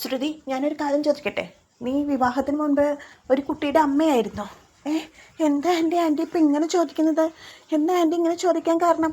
ശ്രുതി ഞാനൊരു കാര്യം ചോദിക്കട്ടെ? നീ വിവാഹത്തിന് മുൻപ് ഒരു കുട്ടിയുടെ അമ്മയായിരുന്നോ? ഏ എന്താ എന്റെ ആന്റി ഇപ്പം ഇങ്ങനെ ചോദിക്കുന്നത്? എന്താ ആന്റി ഇങ്ങനെ ചോദിക്കാൻ കാരണം?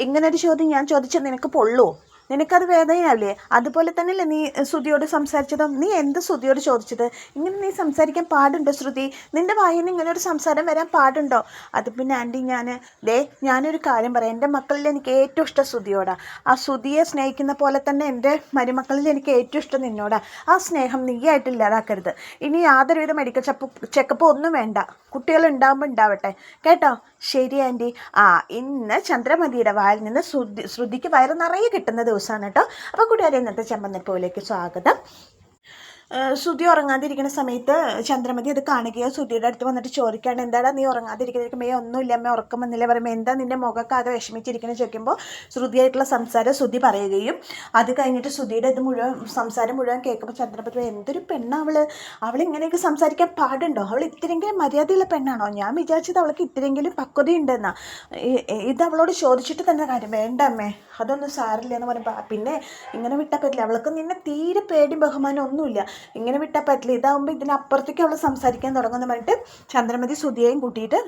ഇങ്ങനൊരു ചോദ്യം ഞാൻ ചോദിച്ചാൽ നിനക്ക് പൊള്ളുമോ നിനക്കത് വേദനയാവില്ലേ? അതുപോലെ തന്നെയല്ലേ നീ ശ്രുതിയോട് സംസാരിച്ചതും. നീ എന്ത് ശ്രുതിയോട് ചോദിച്ചത്? ഇങ്ങനെ നീ സംസാരിക്കാൻ പാടുണ്ടോ ശ്രുതി? നിന്റെ വായിൽ നിന്ന് ഇങ്ങനെ ഒരു സംസാരം വരാൻ പാടുണ്ടോ? അത് പിന്നെ ആന്റി ഞാൻ ദേ ഞാനൊരു കാര്യം പറയാം. എന്റെ മക്കളിൽ എനിക്ക് ഏറ്റവും ഇഷ്ടം ശ്രുതിയോടാണ് ആ ശ്രുതിയെ സ്നേഹിക്കുന്ന പോലെ തന്നെ എന്റെ മരുമക്കളിൽ എനിക്ക് ഏറ്റവും ഇഷ്ടം നിന്നോടാ. ആ സ്നേഹം നീയായിട്ട് ഇല്ലാതാക്കരുത്. ഇനി യാതൊരുവിധ മെഡിക്കൽ ചെപ്പ് ചെക്കപ്പ് ഒന്നും വേണ്ട. കുട്ടികൾ ഉണ്ടാകുമ്പോൾ ഉണ്ടാവട്ടെ. കേട്ടോ? ശരി ആന്റി ആ ഇന്ന് ചന്ദ്രമതിയുടെ വായിൽ നിന്ന് ശ്രുതി ശ്രുതിക്ക് വയറ് നിറയെ കിട്ടുന്ന ദിവസമാണ് കേട്ടോ. അപ്പോൾ കൂട്ടുകാരെ ഇന്നത്തെ ചെമ്പന്നപ്പോയിലേക്ക് സ്വാഗതം. ശ്രുതി ഉറങ്ങാതിരിക്കുന്ന സമയത്ത് ചന്ദ്രമതി അത് കാണുകയോ ശ്രുതിയുടെ അടുത്ത് വന്നിട്ട് ചോദിക്കുകയാണ് എന്താടാ നീ ഉറങ്ങാതിരിക്കുന്ന മേ ഒന്നുമില്ല അമ്മ ഉറക്കം വന്നില്ല. പറയുമ്പോൾ എന്താ നിന്റെ മുഖമൊക്കെ അത് വിഷമിച്ചിരിക്കുന്നത് ചോദിക്കുമ്പോൾ ശ്രുതിയായിട്ടുള്ള സംസാരം ശ്രുതി പറയുകയും അത് കഴിഞ്ഞിട്ട് ശ്രുതിയുടെ ഇത് മുഴുവൻ സംസാരം മുഴുവൻ കേൾക്കുമ്പോൾ ചന്ദ്രമതി എന്തൊരു പെണ്ണാ അവൾ? അവൾ ഇങ്ങനെയൊക്കെ സംസാരിക്കാൻ പാടുണ്ടോ? അവൾ ഇത്രയെങ്കിലും മര്യാദയുള്ള പെണ്ണാണോ? ഞാൻ വിചാരിച്ചത് അവൾക്ക് ഇത്രയെങ്കിലും പക്വതയുണ്ടെന്നാ. ഇത് അവളോട് ചോദിച്ചിട്ട് തന്നെ കാര്യം വേണ്ട അമ്മേ അതൊന്നും സാരില്ല എന്ന് പറയുമ്പോൾ പിന്നെ ഇങ്ങനെ വിട്ടാൽ പറ്റില്ല അവൾക്ക് നിന്നെ തീരെ പേടിയും ബഹുമാനം ഒന്നുമില്ല. ഇങ്ങനെ വിട്ടാൽ പറ്റില്ല. ഇതാകുമ്പോൾ ഇതിനപ്പുറത്തേക്ക് അവൾ സംസാരിക്കാൻ തുടങ്ങുമെന്ന് പറഞ്ഞിട്ട് ചന്ദ്രമതി ശ്രുതിയെയും കൂട്ടിയിട്ട്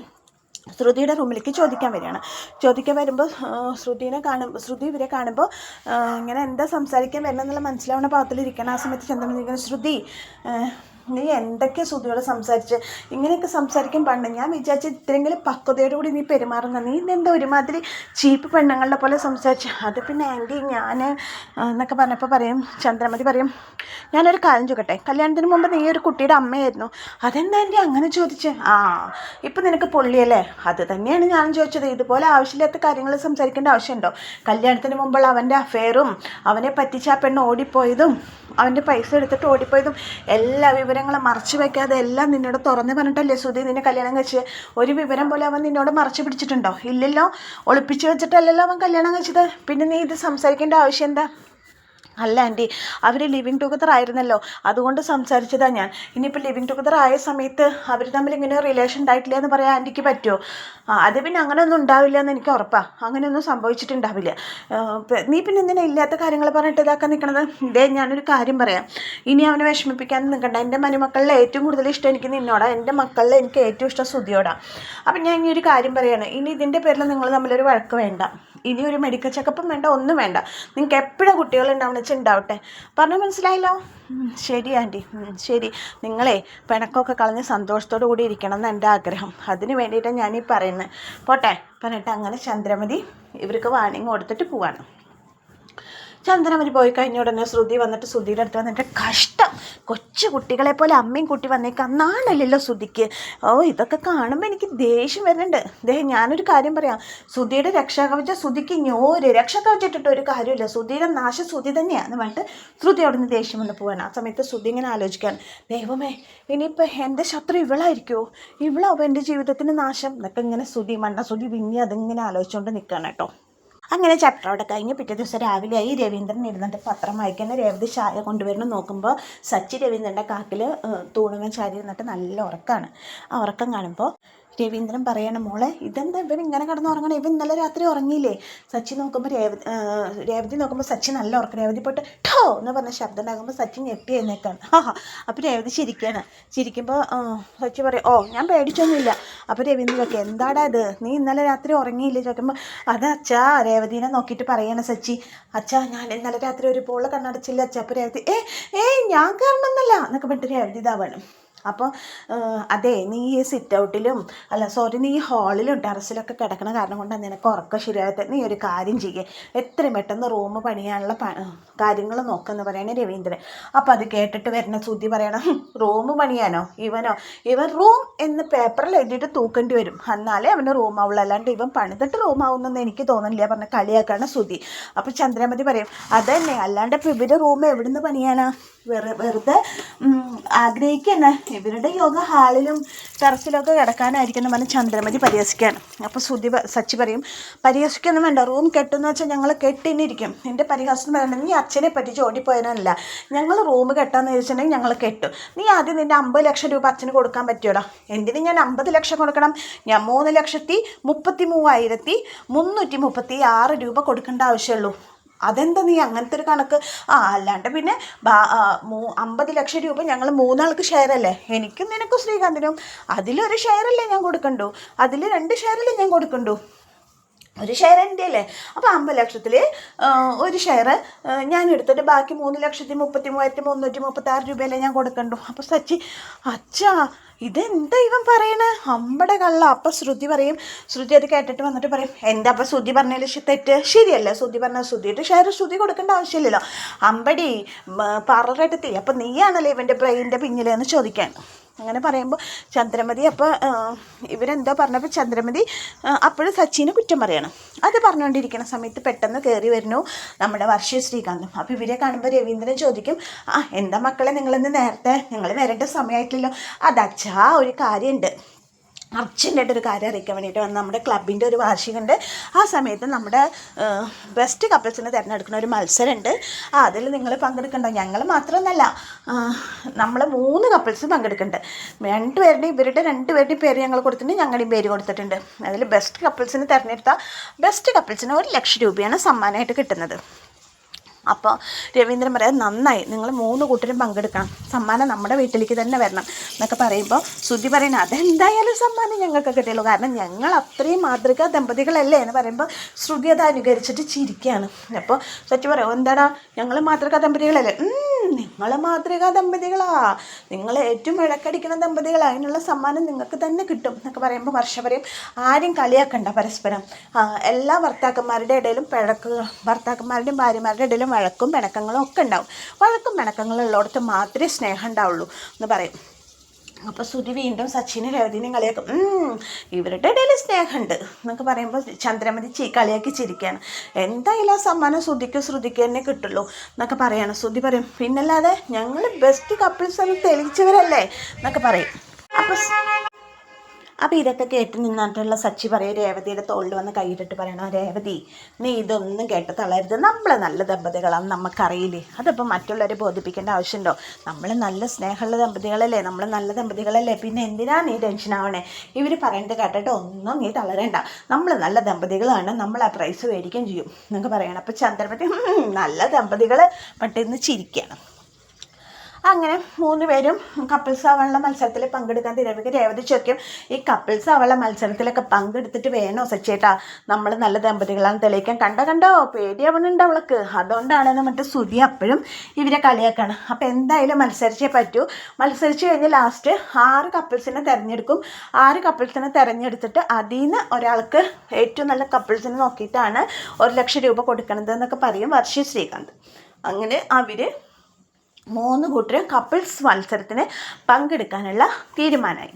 ശ്രുതിയുടെ റൂമിലേക്ക് ചോദിക്കാൻ വരികയാണ്. ചോദിക്കാൻ വരുമ്പോൾ ശ്രുതിനെ കാണുമ്പോൾ ശ്രുതി ഇവരെ കാണുമ്പോൾ ഇങ്ങനെ എന്താ സംസാരിക്കാൻ വരണം എന്നുള്ള മനസ്സിലാവുന്ന ഭാഗത്തിലിരിക്കണം ആ സമയത്ത് ചന്ദ്രമതി ശ്രുതി നീ എന്തൊക്കെ ശ്രുതിയോട് സംസാരിച്ച്? ഇങ്ങനെയൊക്കെ സംസാരിക്കാൻ പാടില്ല ഞാൻ വിചാരിച്ച ഇത്രയെങ്കിലും പക്വതയോട് കൂടി നീ പെരുമാറുന്ന നീ എന്താ ഒരുമാതിരി ചീപ്പ് പെണ്ണുങ്ങളുടെ പോലെ സംസാരിച്ച്. അത് പിന്നെ ആന്റി ഞാൻ എന്നൊക്കെ പറഞ്ഞപ്പോൾ പറയും ചന്ദ്രമതി പറയും ഞാനൊരു കാര്യം ചോദിക്കട്ടെ? കല്യാണത്തിന് മുമ്പ് നീ ഒരു കുട്ടിയുടെ അമ്മയായിരുന്നു. അതെന്താ ആന്റി അങ്ങനെ ചോദിച്ച്? ആ ഇപ്പം നിനക്ക് പൊള്ളിയല്ലേ? അത് തന്നെയാണ് ഞാൻ ചോദിച്ചത്. ഇതുപോലെ ആവശ്യമില്ലാത്ത കാര്യങ്ങൾ സംസാരിക്കേണ്ട ആവശ്യമുണ്ടോ? കല്യാണത്തിന് മുമ്പുള്ള അവന്റെ അഫെയറും അവനെ പറ്റിച്ച ആ പെണ്ണ് ഓടിപ്പോയതും അവന്റെ പൈസ എടുത്തിട്ട് ഓടിപ്പോയതും എല്ലാ വിവരങ്ങളും മറച്ചു വയ്ക്കാതെ എല്ലാം നിന്നോട് തുറന്ന് പറഞ്ഞിട്ടല്ലേ സുധി നിന്നെ കല്യാണം കഴിച്ച് ഒരു വിവരം പോലെ അവൻ നിന്നോട് മറച്ചു പിടിച്ചിട്ടുണ്ടോ? ഇല്ലല്ലോ. ഒളിപ്പിച്ച് വെച്ചിട്ടല്ലല്ലോ അവൻ കല്യാണം കഴിച്ചത്. പിന്നെ നീ ഇത് സംസാരിക്കേണ്ട ആവശ്യം എന്താ? അല്ല ആന്റി അവർ ലിവിങ് ടുഗദർ ആയിരുന്നല്ലോ. അതുകൊണ്ട് സംസാരിച്ചതാണ് ഞാൻ. ഇനിയിപ്പോൾ ലിവിങ് ടുഗദർ ആയ സമയത്ത് അവർ തമ്മിൽ ഇങ്ങനെ റിലേഷൻ ഉണ്ടായിട്ടില്ല എന്ന് പറയാൻ ആന്റിക്ക് പറ്റുമോ അത് പിന്നെ അങ്ങനെയൊന്നും ഉണ്ടാവില്ല എന്ന് എനിക്ക് ഉറപ്പാണ് അങ്ങനെയൊന്നും സംഭവിച്ചിട്ടുണ്ടാവില്ല. നീ പിന്നെ എന്തിനാ ഇല്ലാത്ത കാര്യങ്ങൾ പറഞ്ഞിട്ട് ഇതാക്കാൻ നിൽക്കണത് ഇതേ ഞാനൊരു കാര്യം പറയാം. ഇനി അവനെ വിഷമിപ്പിക്കാൻ നിൽക്കണ്ട എന്റെ മരുമക്കളിൽ ഏറ്റവും കൂടുതൽ ഇഷ്ടം എനിക്ക് നിന്നോടാ. എന്റെ മക്കളിൽ എനിക്ക് ഏറ്റവും ഇഷ്ടം സുതിയോടാണ് അപ്പം ഞാൻ ഇനി ഒരു കാര്യം പറയുകയാണ് ഇനി ഇതിന്റെ പേരിൽ നിങ്ങൾ തമ്മിലൊരു വഴക്ക് വേണ്ട. ഇനി ഒരു മെഡിക്കൽ ചെക്കപ്പും വേണ്ട ഒന്നും വേണ്ട. നിങ്ങൾക്ക് എപ്പോഴും കുട്ടികൾ ഉണ്ടാവണം വെച്ചാൽ ഉണ്ടാവട്ടെ. പറഞ്ഞാൽ മനസ്സിലായല്ലോ? ശരി ആന്റി ശരി. നിങ്ങളെ പിണക്കമൊക്കെ കളഞ്ഞ് സന്തോഷത്തോടു കൂടി ഇരിക്കണം എന്ന് എന്റെ ആഗ്രഹം. അതിന് വേണ്ടിയിട്ടാണ് ഞാനീ പറയുന്നത് പോട്ടെ. പറഞ്ഞിട്ട് അങ്ങനെ ചന്ദ്രമതി ഇവർക്ക് വാണിങ് കൊടുത്തിട്ട് പോവാണ്. ചന്ദനമരി പോയി കഴിഞ്ഞ ഉടനെ ശ്രുതി വന്നിട്ട് ശ്രുതിയുടെ അടുത്ത് വന്നിട്ട് കഷ്ടം. കൊച്ചു കുട്ടികളെ പോലെ അമ്മയും കുട്ടി വന്നേക്കാം. അന്നാണല്ലോ ശ്രുതിക്ക്. ഓ ഇതൊക്കെ കാണുമ്പോൾ എനിക്ക് ദേഷ്യം വരുന്നുണ്ട്. ദേ ഞാനൊരു കാര്യം പറയാം. ശ്രുതിയുടെ രക്ഷാകവച ശ്രുതിക്ക് ഇനി ഒരു രക്ഷാകവചിട്ടിട്ട് ഒരു കാര്യമില്ല. ശ്രുതിയുടെ നാശം ശ്രുതി തന്നെയാന്ന് പറഞ്ഞിട്ട് ശ്രുതി അവിടെ നിന്ന് ദേഷ്യം വന്ന് പോവാണ്. ആ സമയത്ത് ശ്രുതി ഇങ്ങനെ ആലോചിക്കാൻ ദൈവമേ ഇനിയിപ്പോൾ എന്റെ ശത്രു ഇവളായിരിക്കുമോ ഇവളാവും എന്റെ ജീവിതത്തിന് നാശം? എന്നൊക്കെ ഇങ്ങനെ ശ്രുതി മണ്ണ ശ്രുതി പിന്നെ അതിങ്ങനെ ആലോചിച്ചുകൊണ്ട് നിൽക്കുകയാണ് കേട്ടോ. അങ്ങനെ ചാപ്റ്റർ അവിടെ കഴിഞ്ഞ് പിറ്റേ ദിവസം ആയി രവീന്ദ്രൻ ഇരുന്നിട്ട് പത്രം വായിക്കുന്ന രേവതി ചായ കൊണ്ടുവരുന്നു നോക്കുമ്പോൾ സച്ചി രവീന്ദ്രന്റെ കാക്കിൽ തൂണുവൻ ചാരി ഇരുന്നിട്ട് നല്ല ഉറക്കമാണ് ആ ഉറക്കം കാണുമ്പോൾ രവീന്ദ്രൻ പറയണം മോളെ ഇതെന്താ ഇവൻ ഇങ്ങനെ കിടന്ന് ഉറങ്ങണം ഇവൻ ഇന്നലെ രാത്രി ഉറങ്ങിയില്ലേ? സച്ചി നോക്കുമ്പോൾ രേവതി രേവതി നോക്കുമ്പോൾ സച്ചി നല്ല ഉറക്കം രേവതി പോയിട്ട് ഠോ എന്ന് പറഞ്ഞ ശബ്ദം ഉണ്ടാകുമ്പോൾ സച്ചി ഞെട്ടി എഴുന്നേക്കാണ്. അപ്പോൾ രേവതി ചിരിക്കുകയാണ് ചിരിക്കുമ്പോൾ സച്ചി പറയും ഓ ഞാൻ പേടിച്ചൊന്നുമില്ല. അപ്പോൾ രവീന്ദ്രൻ ചോദിക്കും എന്താടാ ഇത്? നീ ഇന്നലെ രാത്രി ഉറങ്ങിയില്ലേ? ചോദിക്കുമ്പോൾ അത് അച്ഛാ രേവതിനെ നോക്കിയിട്ട് പറയണ സച്ചി. അച്ഛാ ഞാൻ ഇന്നലെ രാത്രി ഒരു പോളെ കണ്ണടച്ചില്ല അച്ഛാ. അപ്പോൾ രേവതി ഏ ഏയ് ഞാൻ കാരണമെന്നല്ല എന്നൊക്കെ പറഞ്ഞിട്ട് രേവതി ഇതാവണം. അപ്പോൾ അതെ നീ ഈ സിറ്റ് ഔട്ടിലും അല്ല സോറി നീ ഈ ഹാളിലും ടെറസിലൊക്കെ കിടക്കണ കാരണം കൊണ്ടാണ് നിനക്ക് ഉറക്കം ശരിയാകത്തെ നീ ഒരു കാര്യം ചെയ്യേ. എത്രയും പെട്ടെന്ന് റൂം പണിയാനുള്ള കാര്യങ്ങൾ നോക്കുമെന്ന് പറയണേ രവീന്ദ്രൻ. അപ്പോൾ അത് കേട്ടിട്ട് വരുന്ന ശ്രുതി പറയണം റൂം പണിയാനോ? ഇവനോ? ഇവൻ റൂം എന്ന് പേപ്പറിൽ എഴുതിയിട്ട് തൂക്കേണ്ടി വരും. എന്നാലേ അവന് റൂം ആവുള്ളൂ. അല്ലാണ്ട് ഇവൻ പണിതിട്ട് റൂം ആവുന്നെന്ന് എനിക്ക് തോന്നുന്നില്ല പറഞ്ഞ കളിയാക്കാണ് ശ്രുതി. അപ്പോൾ ചന്ദ്രമതി പറയും അതന്നെ അല്ലാണ്ട് ഇപ്പോൾ ഇവർ റൂം എവിടുന്ന് പണിയാനാ? വെറു വെറുതെ ആഗ്രഹിക്കുന്ന. ഇവരുടെ യോഗ ഹാളിലും ടെറസിലൊക്കെ കിടക്കാനായിരിക്കും എന്ന് പറഞ്ഞ് ചന്ദ്രമതി പരിഹസിക്കുകയാണ്. അപ്പോൾ ശ്രുതി സച്ചി പറയും പരിഹസിക്കൊന്നും വേണ്ട റൂം കെട്ടുന്ന വെച്ചാൽ ഞങ്ങൾ കെട്ടിനിരിക്കും. നിന്റെ പരിഹാസം എന്ന് പറയുന്നത് നീ അച്ഛനെ പറ്റി ഓടിപ്പോയതല്ല. ഞങ്ങൾ റൂം കെട്ടാന്ന് ചോദിച്ചിട്ടുണ്ടെങ്കിൽ ഞങ്ങൾ കെട്ടും. നീ ആദ്യം നിന്റെ അമ്പത് ലക്ഷം രൂപ അച്ഛന് കൊടുക്കാൻ പറ്റുമോടാ എന്തിന് ഞാൻ അമ്പത് ലക്ഷം കൊടുക്കണം? ഞാൻ മൂന്ന് ലക്ഷത്തി മുപ്പത്തി മൂവായിരത്തി മുന്നൂറ്റി മുപ്പത്തി ആറ് രൂപ കൊടുക്കേണ്ട ആവശ്യമുള്ളൂ. അതെന്താ നീ അങ്ങനത്തെ ഒരു കണക്ക്? ആ അല്ലാണ്ട് പിന്നെ അമ്പത് ലക്ഷം രൂപ ഞങ്ങൾ മൂന്നാൾക്ക് ഷെയർ അല്ലേ? എനിക്കും നിനക്കും ശ്രീകാന്തിനും അതിലൊരു ഷെയർ അല്ലേ ഞാൻ കൊടുക്കണ്ടു? അതിൽ രണ്ട് ഷെയർ അല്ലേ ഞാൻ കൊടുക്കണ്ടു? ഒരു ഷെയർ എന്റെ അല്ലേ? അപ്പോൾ അമ്പത് ലക്ഷത്തിൽ ഒരു ഷെയർ ഞാൻ എടുത്തിട്ട് ബാക്കി മൂന്ന് ലക്ഷത്തി മുപ്പത്തി മൂവായിരത്തി മുന്നൂറ്റി മുപ്പത്താറ് രൂപയല്ലേ ഞാൻ കൊടുക്കണ്ടു. അപ്പോൾ സച്ചി അച്ഛാ ഇതെന്താ ഇവൻ പറയണേ? അമ്പടെ കള്ള. അപ്പം ശ്രുതി പറയും ശ്രുതി അത് കേട്ടിട്ട് വന്നിട്ട് പറയും എന്താ അപ്പം ശ്രുതി പറഞ്ഞതിൽ തെറ്റ്? ശരിയല്ല ശ്രുതി പറഞ്ഞ ശ്രുതിയിട്ട് ഷെയർ ശ്രുതി കൊടുക്കേണ്ട ആവശ്യമില്ലല്ലോ. അമ്പടി പററെടുത്തി അപ്പം നീയാണല്ലേ ഇവന്റെ ബ്രെയിന്റെ പിന്നിലെന്ന് ചോദിക്കാൻ. അങ്ങനെ പറയുമ്പോൾ ചന്ദ്രമതി അപ്പോൾ ഇവരെന്തോ പറഞ്ഞപ്പോൾ ചന്ദ്രമതി അപ്പോഴും സച്ചിനെ കുറ്റം പറയണം. അത് പറഞ്ഞുകൊണ്ടിരിക്കുന്ന സമയത്ത് പെട്ടെന്ന് കയറി വരുന്നു നമ്മുടെ വർഷ ശ്രീകാന്തും. അപ്പോൾ ഇവരെ കാണുമ്പോൾ രവീന്ദ്രൻ ചോദിക്കും ആ എന്താ മക്കളെ നിങ്ങളിന്ന് നേരത്തെ നിങ്ങൾ വരേണ്ട സമയമായിട്ടില്ലല്ലോ അതച്ഛാ ഒരു കാര്യമുണ്ട് അർജന്റായിട്ട് ഒരു കാര്യം അറിയിക്കാൻ വേണ്ടിയിട്ട് വന്ന് നമ്മുടെ ക്ലബിന്റെ ഒരു വാർഷികമുണ്ട്. ആ സമയത്ത് നമ്മുടെ ബെസ്റ്റ് കപ്പിൾസിനെ തിരഞ്ഞെടുക്കുന്ന ഒരു മത്സരമുണ്ട്. ആ അതിൽ നിങ്ങൾ പങ്കെടുക്കണ്ടോ ഞങ്ങൾ മാത്രമൊന്നല്ല നമ്മൾ മൂന്ന് കപ്പിൾസ് പങ്കെടുക്കുന്നുണ്ട്. രണ്ടുപേരുടെയും ഇവരുടെ രണ്ടുപേരുടെയും പേര് ഞങ്ങൾ കൊടുത്തിട്ടുണ്ട് ഞങ്ങളുടെയും പേര് കൊടുത്തിട്ടുണ്ട്. അതിൽ ബെസ്റ്റ് കപ്പിൾസിന് തിരഞ്ഞെടുത്ത ബെസ്റ്റ് കപ്പിൾസിന് ഒരു ലക്ഷം രൂപയാണ് സമ്മാനമായിട്ട് കിട്ടുന്നത്. അപ്പോൾ രവീന്ദ്രൻ പറയാം നന്നായി നിങ്ങൾ മൂന്ന് കൂട്ടരും പങ്കെടുക്കണം. സമ്മാനം നമ്മുടെ വീട്ടിലേക്ക് തന്നെ വരണം. എന്നൊക്കെ പറയുമ്പോൾ ശ്രുതി പറയുന്നത് അതെന്തായാലും സമ്മാനം ഞങ്ങൾക്ക് കിട്ടിയുള്ളൂ. കാരണം ഞങ്ങൾ അത്രയും മാതൃക ദമ്പതികളല്ലേ എന്ന് പറയുമ്പോൾ ശ്രുതി അത് അനുകരിച്ചിട്ട് ചിരിക്കുകയാണ് അപ്പോൾ സച്ചി പറയാം എന്താടാ? ഞങ്ങൾ മാതൃക ദമ്പതികളല്ലേ. നിങ്ങൾ മാതൃകാ ദമ്പതികളാ. നിങ്ങൾ ഏറ്റവും വിളക്കടിക്കുന്ന ദമ്പതികൾ അതിനുള്ള സമ്മാനം നിങ്ങൾക്ക് തന്നെ കിട്ടും എന്നൊക്കെ പറയുമ്പോൾ വർഷ ആരും കളിയാക്കണ്ട പരസ്പരം. എല്ലാ ഭർത്താക്കന്മാരുടെ ഇടയിലും പിഴക്ക് ഭർത്താക്കന്മാരുടെയും ഭാര്യമാരുടെ ഇടയിലും വഴക്കും പിണക്കങ്ങളും ഒക്കെ ഉണ്ടാവും. വഴക്കും പിണക്കങ്ങളും ഉള്ളിടത്ത് മാത്രമേ സ്നേഹം ഉണ്ടാവുള്ളൂ എന്ന് പറയും. അപ്പോൾ സുധി വീണ്ടും സച്ചിനെ രവതിനെയും കളിയാക്കും. "ഉം, ഇവരുടെ ഇടയിൽ സ്നേഹമുണ്ട് എന്നൊക്കെ പറയുമ്പോൾ ചന്ദ്രമതി ചീ കളിയാക്കി ചിരിക്കുകയാണ് എന്തായാലും ആ സമ്മാനം ശ്രുതിക്ക് ശ്രുതിക്ക് തന്നെ കിട്ടുള്ളൂ എന്നൊക്കെ പറയാണ്. ശ്രുതി പറയും പിന്നല്ലാതെ ഞങ്ങൾ ബെസ്റ്റ് കപ്പിൾസ് എന്ന് തെളിയിച്ചവരല്ലേ എന്നൊക്കെ പറയും. അപ്പോൾ അപ്പോൾ ഇതൊക്കെ കേട്ട് നിന്നിട്ടുള്ള സച്ചി പറയും രേവതിയുടെ തോളിൽ വന്ന് കൈയിട്ടിട്ട് പറയണം രേവതി നീ ഇതൊന്നും കേട്ട് തളരുത് നമ്മൾ നല്ല ദമ്പതികളാണ് നമുക്കറിയില്ലേ അതിപ്പോൾ മറ്റുള്ളവരെ ബോധിപ്പിക്കേണ്ട ആവശ്യമുണ്ടോ? നമ്മൾ നല്ല സ്നേഹമുള്ള ദമ്പതികളല്ലേ? നമ്മൾ നല്ല ദമ്പതികളല്ലേ? പിന്നെ എന്തിനാ നീ ടെൻഷൻ ആവണേ? ഇവർ പറയേണ്ടത് കേട്ടിട്ട് ഒന്നും നീ തളരേണ്ട. നമ്മൾ നല്ല ദമ്പതികളാണ്. നമ്മൾ ആ പ്രൈസ് മേടിക്കുകയും ചെയ്യും. എന്നൊക്കെ പറയണം. അപ്പോൾ ചന്ദ്രപതി നല്ല ദമ്പതികൾ പട്ടിന്ന് ചിരിക്കുകയാണ് അങ്ങനെ മൂന്ന് പേരും കപ്പിൾസ് ആവാനുള്ള മത്സരത്തിൽ പങ്കെടുക്കാൻ തിരവിക്ക് രേവതി ചോദിക്കും ഈ കപ്പിൾസ് ആവാനുള്ള മത്സരത്തിലൊക്കെ പങ്കെടുത്തിട്ട് വേണോ സച്ചേട്ടാ നമ്മൾ നല്ല ദമ്പതികളാണ് തെളിയിക്കാൻ. കണ്ടോ കണ്ടോ? പേടിയാവുന്നുണ്ട് അവൾക്ക്. അതുകൊണ്ടാണെന്ന് മറ്റേ സുതി അപ്പോഴും ഇവരെ കളിയാക്കാണ്. അപ്പം എന്തായാലും മത്സരിച്ചേ പറ്റൂ. മത്സരിച്ച് കഴിഞ്ഞ് ലാസ്റ്റ് ആറ് കപ്പിൾസിനെ തിരഞ്ഞെടുക്കും. ആറ് കപ്പിൾസിനെ തിരഞ്ഞെടുത്തിട്ട് അതിൽ നിന്ന് ഒരാൾക്ക് ഏറ്റവും നല്ല കപ്പിൾസിനെ നോക്കിയിട്ടാണ് ഒരു ലക്ഷം രൂപ കൊടുക്കണത് എന്നൊക്കെ പറയും വർഷി ശ്രീകാന്ത്. അങ്ങനെ അവർ മൂന്ന് കൂട്ടരും കപ്പിൾസ് മത്സരത്തിന് പങ്കെടുക്കാനുള്ള തീരുമാനമായി.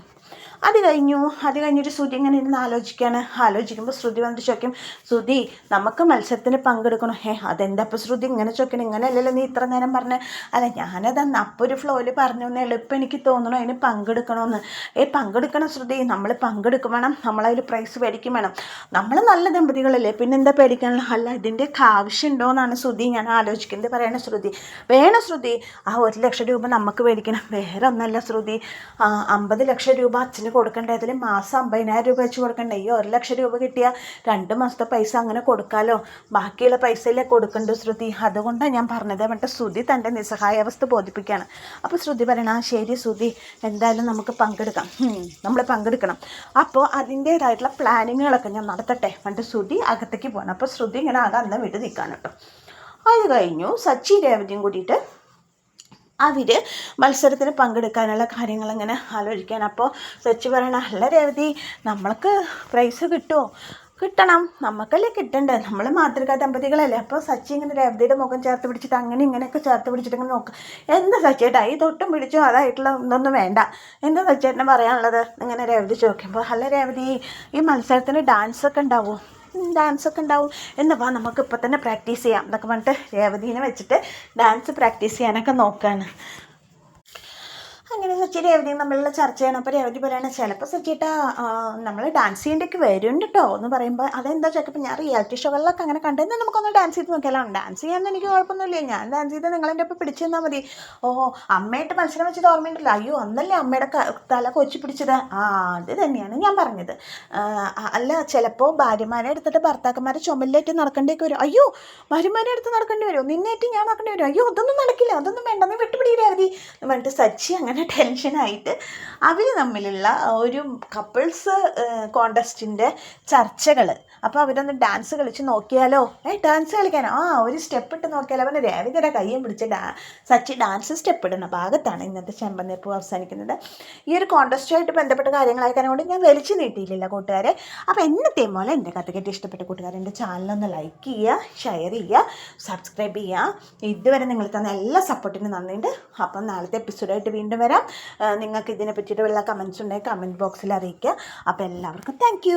അത് കഴിഞ്ഞു. അത് കഴിഞ്ഞിട്ട് ശ്രുതി ഇങ്ങനെ ഇരുന്ന് ആലോചിക്കുകയാണ് ആലോചിക്കുമ്പോൾ ശ്രുതി വന്നിട്ട് ചോദിക്കും ശ്രുതി നമുക്ക് മത്സരത്തിന് പങ്കെടുക്കണം? ഹേ അതെന്താ അപ്പോൾ ശ്രുതി ഇങ്ങനെ ചോദിക്കണം? ഇങ്ങനെ അല്ലല്ലോ നീ ഇത്ര നേരം പറഞ്ഞ. അല്ല ഞാനത് അന്ന് അപ്പോൾ ഒരു ഫ്ലോയിൽ പറഞ്ഞു എന്ന് എളുപ്പം എനിക്ക് തോന്നണോ അതിന് പങ്കെടുക്കണമെന്ന് ഏ പങ്കെടുക്കണം ശ്രുതി. നമ്മൾ പങ്കെടുക്കും വേണം. നമ്മളതിൽ പ്രൈസ് മേടിക്കും വേണം. നമ്മൾ നല്ല ദമ്പതികളല്ലേ. പിന്നെ എന്താ പേടിക്കാനുള്ള? അല്ല ഇതിന്റെയൊക്കെ ആവശ്യമുണ്ടോ എന്നാണ് ശ്രുതി ഞാൻ ആലോചിക്കുന്നത്. പറയണ ശ്രുതി. വേണം ശ്രുതി. ആ ഒരു ലക്ഷം രൂപ നമുക്ക് മേടിക്കണം. വേറെ ഒന്നല്ല ശ്രുതി. അമ്പത് ലക്ഷം രൂപ അച്ഛന് കൊടുക്കണ്ടേ? അതിൽ മാസം അമ്പതിനായിരം രൂപ വെച്ച് കൊടുക്കണ്ടേ? ഈ ഒരു ലക്ഷം രൂപ കിട്ടിയാൽ രണ്ട് മാസത്തെ പൈസ അങ്ങനെ കൊടുക്കാമല്ലോ ബാക്കിയുള്ള പൈസയിലേ കൊടുക്കണ്ടു ശ്രുതി. അതുകൊണ്ടാണ് ഞാൻ പറഞ്ഞത്. എന്നിട്ട് ശ്രുതി തന്റെ നിസ്സഹായാവസ്ഥ ബോധിപ്പിക്കുകയാണ്. അപ്പോൾ ശ്രുതി പറയണം ആ ശരി ശ്രുതി. എന്തായാലും നമുക്ക് പങ്കെടുക്കാം. നമ്മൾ പങ്കെടുക്കണം. അപ്പോൾ അതിന്റേതായിട്ടുള്ള പ്ലാനിങ്ങുകളൊക്കെ ഞാൻ നടത്തട്ടെ? എന്നിട്ട് ശ്രുതി അകത്തേക്ക് പോകണം അപ്പോൾ ശ്രുതി ഇങ്ങനെ ആകെ അന്ന് വിട്ട് നിൽക്കാൻ കേട്ടോ. അത് കഴിഞ്ഞു സച്ചി രേവതിയും കൂടിയിട്ട് അവർ മത്സരത്തിന് പങ്കെടുക്കാനുള്ള കാര്യങ്ങൾ ഇങ്ങനെ ആലോചിക്കാൻ അപ്പോൾ സച്ചി പറയണ അല്ല രേവതി നമ്മൾക്ക് പ്രൈസ് കിട്ടുമോ കിട്ടണം. നമുക്കല്ലേ കിട്ടണ്ടേ? നമ്മൾ മാതൃകാ ദമ്പതികളല്ലേ. അപ്പോൾ സച്ചി ഇങ്ങനെ രേവതിയുടെ മുഖം ചേർത്ത് പിടിച്ചിട്ട് അങ്ങനെ ഇങ്ങനെയൊക്കെ ചേർത്ത് പിടിച്ചിട്ട് ഇങ്ങനെ നോക്കുക എന്താ സച്ചേട്ടാ ഈ തൊട്ടും പിടിച്ചോ അതായിട്ടുള്ള ഒന്നൊന്നും വേണ്ട. എന്താ സച്ചേട്ടനെ പറയാനുള്ളത്? ഇങ്ങനെ രേവതി ചോദിക്കുമ്പോൾ അല്ല രേവതി ഈ മത്സരത്തിന് ഡാൻസൊക്കെ ഉണ്ടാവുമോ ഡാൻസ് ഒക്കെ ഉണ്ടാവും. എന്ന് വാ നമുക്ക് ഇപ്പം തന്നെ പ്രാക്ടീസ് ചെയ്യാം. എന്നൊക്കെ പറഞ്ഞിട്ട് രേവതീനെ വെച്ചിട്ട് ഡാൻസ് പ്രാക്ടീസ് ചെയ്യാനൊക്കെ നോക്കുകയാണ് ഇങ്ങനെ സച്ചി രേവതിയും തമ്മിലുള്ള ചർച്ചയാണ് അപ്പോൾ രേവതി പറയണ ചിലപ്പോൾ സച്ചിട്ടാ നമ്മൾ ഡാൻസ് ചെയ്യേണ്ടേക്ക് വരും കേട്ടോ എന്ന് പറയുമ്പോൾ അതെന്താ ചോദിച്ചപ്പോൾ ഞാൻ റിയാലിറ്റി ഷോകളിലൊക്കെ അങ്ങനെ കണ്ടെന്ന് നമുക്കൊന്ന് ഡാൻസ് ചെയ്ത് നോക്കിയാലോ? ഡാൻസ് ചെയ്യാൻ എനിക്ക് കുഴപ്പമൊന്നുമില്ല. ഞാൻ ഡാൻസ് ചെയ്ത് നിങ്ങളെന്റെ ഒപ്പം പിടിച്ചു തന്നാൽ മതി. ഓ അമ്മയായിട്ട് മത്സരം വെച്ചത് ഓർമ്മയുണ്ടല്ലോ. അയ്യോ അന്നല്ലേ അമ്മയുടെ തല കൊച്ചു പിടിച്ചത്. ആ അത് തന്നെയാണ് ഞാൻ പറഞ്ഞത്. അല്ല ചിലപ്പോൾ ഭാര്യമാരെ എടുത്തിട്ട് ഭർത്താക്കന്മാരെ ചുമലിലേറ്റ് നടക്കേണ്ടിയൊക്കെ വരും. അയ്യോ ഭാര്യമാരെ എടുത്ത് നടക്കേണ്ടി വരുമോ നിന്നേറ്റ് ഞാൻ നടക്കേണ്ടി വരും അയ്യോ അതൊന്നും നടക്കില്ല. അതൊന്നും വേണ്ട. നീ അവധി? എന്ന് പറഞ്ഞിട്ട് സച്ചി അങ്ങനെ ടെൻഷനായിട്ട് അവർ തമ്മിലുള്ള ഒരു കപ്പിൾസ് കോണ്ടസ്റ്റിന്റെ ചർച്ചകൾ അപ്പോൾ അവരൊന്ന് ഡാൻസ് കളിച്ച് നോക്കിയാലോ? ഏ ഡാൻസ് കളിക്കാൻ ആ ഒരു സ്റ്റെപ്പ് ഇട്ട് നോക്കിയാലോ? അവന്റെ രേവികര കയ്യും പിടിച്ച് ഡാ സച്ചി ഡാൻസ് സ്റ്റെപ്പ് ഇടുന്ന ഭാഗത്താണ് ഇന്നത്തെ ചെമ്പനേപ്പ് അവസാനിക്കുന്നത്. ഈ ഒരു കോണ്ടസ്റ്റുമായിട്ട് ബന്ധപ്പെട്ട കാര്യങ്ങളായിരിക്കാൻ കൊണ്ട് ഞാൻ വലിച്ചു നീട്ടിയില്ല കൂട്ടുകാരെ. അപ്പോൾ എന്നത്തെയും പോലെ എന്റെ കഥ ഇഷ്ടപ്പെട്ട കൂട്ടുകാരെ എന്റെ ചാനലൊന്ന് ലൈക്ക് ചെയ്യുക ഷെയർ ചെയ്യുക സബ്സ്ക്രൈബ് ചെയ്യുക. ഇതുവരെ നിങ്ങൾ തന്ന എല്ലാ സപ്പോർട്ടിനും നന്ദിയുണ്ട്. അപ്പം നാളത്തെ എപ്പിസോഡായിട്ട് വീണ്ടും വരാം. നിങ്ങൾക്ക് ഇതിനെ പറ്റിയിട്ട് വല്ല കമൻസ് ഉണ്ടെങ്കിൽ കമന്റ് ബോക്സിൽ അറിയിക്കുക. അപ്പോൾ എല്ലാവർക്കും താങ്ക്